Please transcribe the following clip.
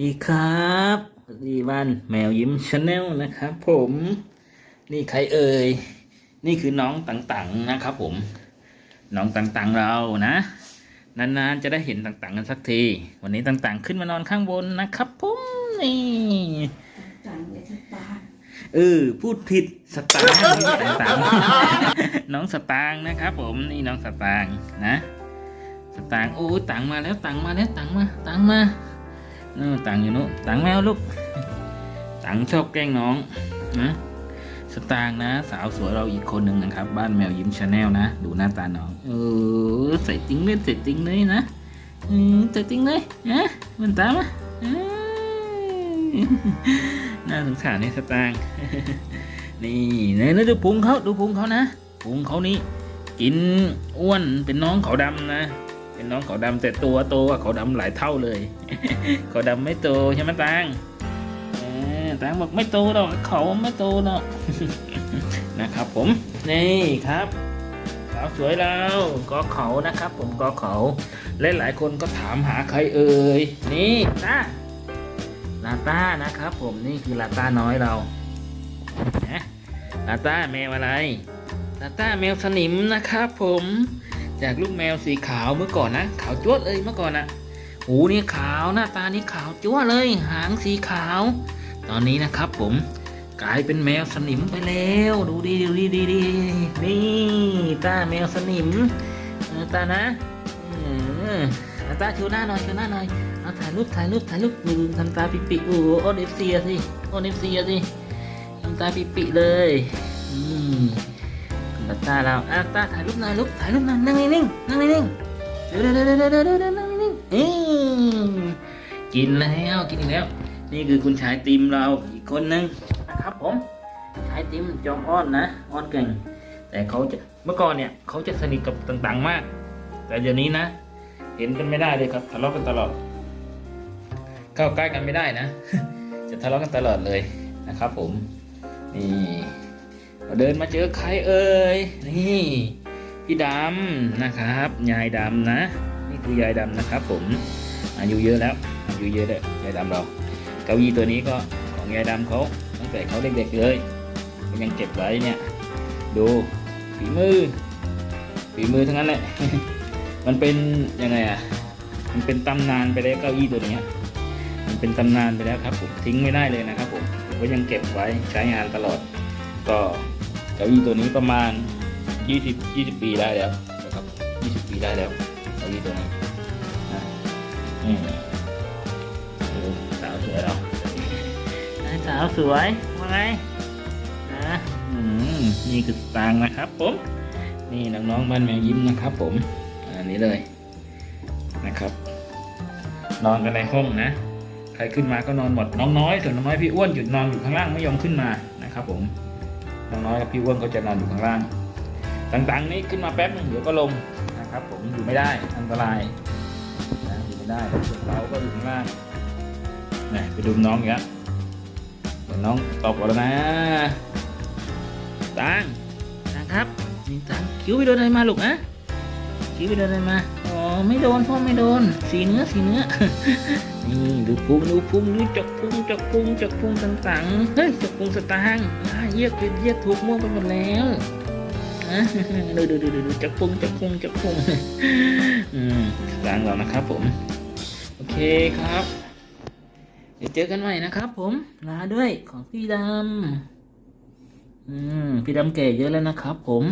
ดีครับดีบ้านแมวยิ้มชาแนลนะครับผมนี่ใครเอ่ยนี่คือน้องต่างๆนะครับผม น้องต่างๆเรานะนานๆจะได้เห็นต่างๆกันสักที วันนี้ต่างๆ ขึ้นมานอนข้างบนนะครับผมนี่จังเลยสตาร์เออพูดผิดสตางค์ต่างๆน้องสตางค์นะครับ ผมนี่น้องสตางค์นะ สตางค์โอ้ยตังมาแล้วตังมาแล้วตังมาตังมา ตังอยู่นู้นตังแมวลูก ตังชอบแกล้งน้องนะสตางนะ สาวสวยเราอีกคนหนึ่งนะครับ บ้านแมวยิ้มชาแนลนะ ดูหน้าตาน้อง เออใส่ติ้งเลยใส่ติ้งเลยนะเออใส่ติ้งเลยนะมันตามมาเออน่าสงสารในสตางนี่เนี่ยนะดูพุงเขาดูพุงเขานะพุงเขานี่กินอ้วนเป็นน้องเขาดำนะ เป็นน้องเขาดำแต่ตัวโตกว่าเขาดำหลายเท่าเลย เขาดำไม่โตใช่ไหมตางเออตางบอกไม่โตหรอกเขาไม่โตหรอกนะครับ ผมนี่ครับสาวสวยเราก็เขานะครับ ผมก็เขาและหลายคนก็ถามหาใครเอ่ยนี่ตาลาต้านะครับ ผมนี่คือลาต้าน้อยเรานะลาต้าแมวอะไรลาต้าแมวสนิมนะครับ ผม จากลูกแมวสีขาวเมื่อก่อนนะ ขาวจ้วดเลยเมื่อก่อนนะหูนี่ขาวหน้าตานี่ขาวจ้วดเลย หางสีขาว ตอนนี้นะครับ ผมกลายเป็นแมวสนิมไปแล้ว ดูดีดูดีดีดีนี่ตาแมวสนิมตานะออลาตาชูหน้าหน่อยชูหน้าหน่อยเอาถ่ายรูปถ่ายรูปถ่ายรูปหนึ่งทำตาปิปิโอ้โหโอเอฟซีสิโอเอฟซีสิทำตาปิปิเลย อืม บัตาเราอะตาถ่ายรูปหน่อยลูกถ่ายรูปหน่อยนั่งนิ่งๆนั่งนิ่งๆเดี๋ยวเดี๋ยวเดี๋ยวเดี๋ยวเดี๋ยวนั่งนิ่งๆเอ้กินแล้วกินอีกแล้ว นี่คือคุณชายติมเราอีกคนนึงนะครับผมชายติมจอมอ้อนนะอ้อนเก่ง แต่เขาจะเมื่อก่อนเนี่ยเขาจะสนิทกับต่างๆมาก แต่เดี๋ยวนี้นะ เห็นกันไม่ได้เลยครับทะเลาะกันตลอด เข้าใกล้กันไม่ได้นะ จะทะเลาะกันตลอดเลยนะครับผมนี่ เดินมาเจอใครเอ่ยนี่พี่ดำนะครับยายดำนะ นี่คือยายดำนะครับผมอายุเยอะแล้วอายุเยอะแล้วยายดำเราเก้าอี้ตัวนี้ก็ของยายดำเขาตั้งแต่เขาเด็กๆเลยยังเก็บไว้เนี่ยดูฝีมือฝีมือทั้งนั้นแหละมันเป็นยังไงอะมันเป็นตำนานไปแล้วเก้าอี้ตัวนี้มันเป็นตำนานไปแล้วครับผมทิ้งไม่ได้เลยนะครับผมก็ยังเก็บไว้ใช้งานตลอดก็ ก้าอี้ตัวนี้ประมาณ 20 20 ปีได้แล้วนะครับ 20 ปีได้แล้วเก้าอี้ตัวนี้นะอืมโอ้สาวสวยเราสาวสวยว่าไงนะอืมนี่คือสตางค์นะครับผมนี่น้องๆบ้านแมวยิ้มนะครับ ผมอันนี้เลยนะครับ นอนกันในห้องนะ ใครขึ้นมาก็นอนหมดน้องน้อยส่วนน้องน้อยพี่อ้วนหยุดนอนอยู่ข้างล่างไม่ยอมขึ้นมานะครับ ผม น้องน้อยกับพี่อ้วนก็จะนอนอยู่ข้างล่างต่างๆนี้ขึ้นมาแป๊บนึงเดี๋ยวก็ลงนะครับผมอยู่ไม่ได้อันตรายนะอยู่ไม่ได้เราก็อยู่ข้างล่างนี่ไปดูน้องอีกแล้วเดี๋ยวน้องตอบก่อนแล้วนะตังตังครับนี่ตังคิ้วไปโดนอะไรมาลูกนะคิ้วไปโดนอะไรมาอ๋อไม่โดนพ่อไม่โดนสีเนื้อสีเนื้อ นี่ดูพุงดูพุงดูจกพุงจกพุงจกพุงต่างๆเฮ้ยจกพุงสตางค์อ่าเยียกเป็นเยียกถูกม่วงไปหมดแล้วอะดูดูดูดูดูจกพุงจกพุงจกพุงอืมสตางค์เรานะครับผม โอเคครับ เดี๋ยวเจอกันใหม่นะครับผมลาด้วยของพี่ดำอืมพี่ดำแก่เยอะแล้วนะครับผม